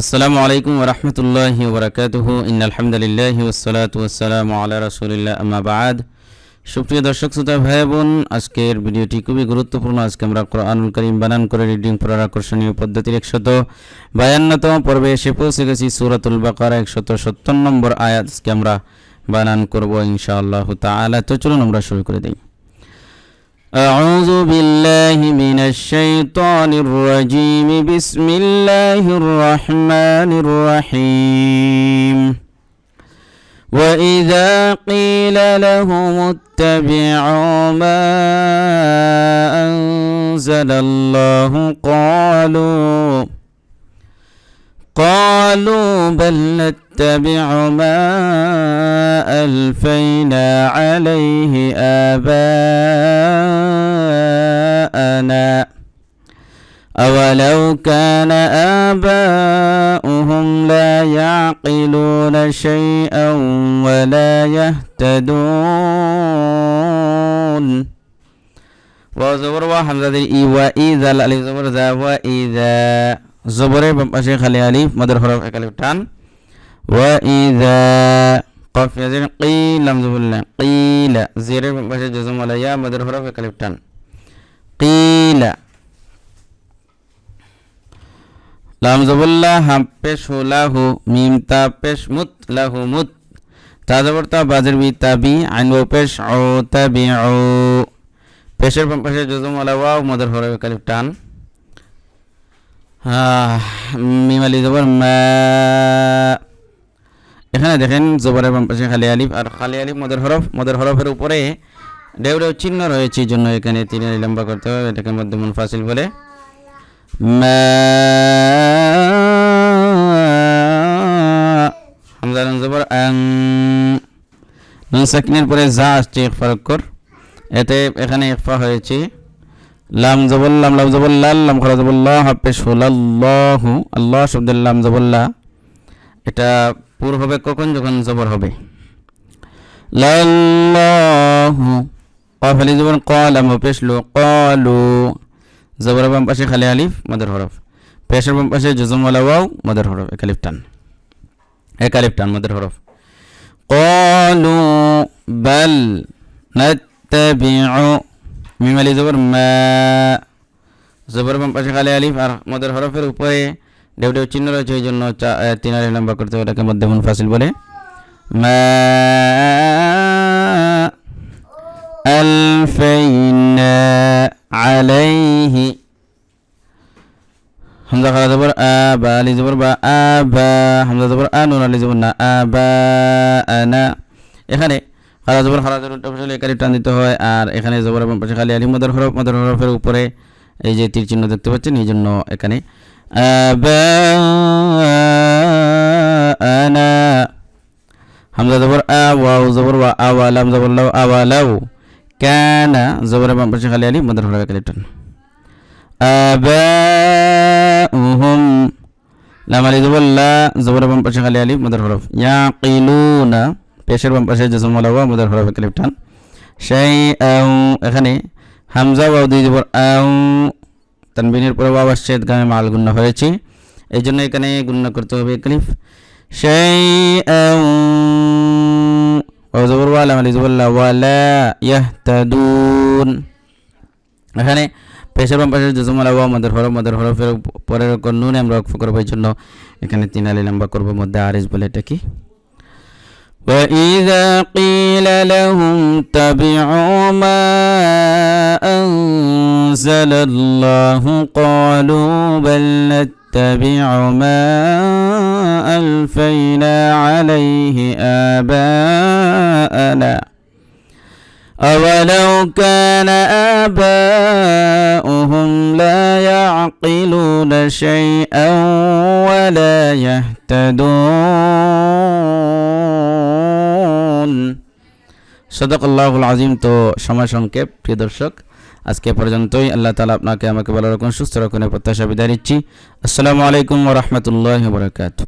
আসসালামু আলাইকুম ওরহমতুল্লাহি ওবরাকাতুহু ইন আলহামদুলিল্লাহি ওসসালাতু ওয়াসসালামু আলা রাসূলিল্লাহ। আম্মা বাদ। সুপ্রিয় দর্শক, শ্রোতা ভাই বোন আজকের ভিডিওটি খুবই গুরুত্বপূর্ণ। আজকে আমরা কোরআনুল করিম বানান করে রিডিং পড়ার আকর্ষণীয় পদ্ধতির একশত বায়ান্নতম পর্বে এসে পৌঁছে গেছি, সূরাতুল বাকারা একশত সত্তর নম্বর আয়াত। আজকে আমরা বানান করব ইনশাআল্লাহ তাআলা। তো চলুন আমরা শুরু করে দিই। أعوذ بالله من الشيطان الرجيم. بسم الله الرحمن الرحيم. وإذا قيل لهم اتبعوا ما أنزل الله قالوا قالوا بل نتبع ما ألفينا عليه آباءنا. لنا أولو كان آباؤهم لا يعقلون شيئا ولا يهتدون. وزبر وحمزة إي وإذا الألف زبر ذا وإذا زبر بمشي خلي ألف مدر حرف ألف تان وإذا قف يزر قيل لم زبر قيل. زير بمشي جزم ولا يا مدر حرف ألف تان قيل লাম হাম পেশ হু লাহু মিম তা পেশ মুত লাহু মুত তা জবর তা বি আইন ও পেশ ও ও পেশের এক আলিফ টান মিম আলি জবর এখানে দেখেন জবরের পাশে খালি আলিফ আর খালি আলিফ মদের হরফ। মদের হরফের উপরে ডেউ চিহ্ন রয়েছে, এই জন্য এখানে তিনি লম্বা করতে হবে, এটাকে মধ্যে মুনফাসিল বলে। সাকিনের পরে যা আসছে ইকফা অক্ষর এতে এখানে ইকফা হয়েছে, লাম জবল্লাম লাম জবল্লাল লাম খরা জবল্লাহ হাফেজ আল্লাহু, আল্লাহ শব্দের লাম জবল্লা এটা পুর হবে কখন? যখন জবর হবে। লাল্লাহু আলি জবর কলাম পেশ লো কলু জবর বাম পাশে খালি আলিফ মাদার হরফ পেশের বাম পাশে জজম ওয়ালা ওয়াও মাদার হরফ এক আলিফ টান এক আলিফ টান মাদার হরফ কলু বাল নাত্তাবিউ মিম আলি জবর মা জবর বাম পাশে খালি আলিফ আর মদের হরফের উপরে ডেউ ডেউ চিহ্ন রয়েছে ওই জন্য তিন আলিফ লম্বা করতে হবে, এটাকে মধ্যে বলে. মা বা আবা হামজা জবর আ নুন আলি জবর না আবা এখানে খালা জবর জবর দিতে হয় আর এখানে জবর এবং পাশে খালি আলি মদর হরফ মদর হরফের উপরে এই যে তীর চিহ্ন দেখতে পাচ্ছেন এই জন্য এখানে হামজা জবর আ, ওয়াও জবর ওয়া আওয়ালাম জবর লাউ আওয়ালাউ জবর এবং পাশে খালি আলি মদর হরফ একালি টান আবাউহুম লাম আলি জবর লা জবর এবং পাশে খালি আলি মদর হরফ ইয়াকিলুনা পেশের বাম পাশে জসমলা ওয়া মুদার হরফ কালিফ সেই আউ এখানে হামজা ওয়াও দুই জবর আউ তানবিনের পরে ওয়াও আসছে গামে মাল গুণ্য হয়েছে। এই জন্য এখানে গুণ্য করতে হবে কালিফ সেই আউ জবর ওয়া লাম আলি জবর লা ওয়ালা ইয়াহতাদুন এখানে পেশের বাম পাশে জসমলা ওয়া মুদার হরফ মুদার হরফের পরের নুন আমরা অক্ষ করবো এই জন্য এখানে তিন আলি লম্বা করবো মধ্যে আরিস বলে এটা কি وإذا قيل لهم اتبعوا ما أنزل الله قالوا بل نتبع ما ألفينا عليه آباءنا أولو كان آباؤهم لا يعقلون شيئا ولا يهتدون সদকাল্লাহুল আজিম তো সময় সংক্ষেপ প্রিয় দর্শক আজকে পর্যন্তই। আল্লাহ তালা আপনাকে আমাকে ভালো রকম সুস্থ রকমের প্রত্যাশা বিদায় নিচ্ছি। আসসালামু আলাইকুম রহমতুল্লাহ বরকাত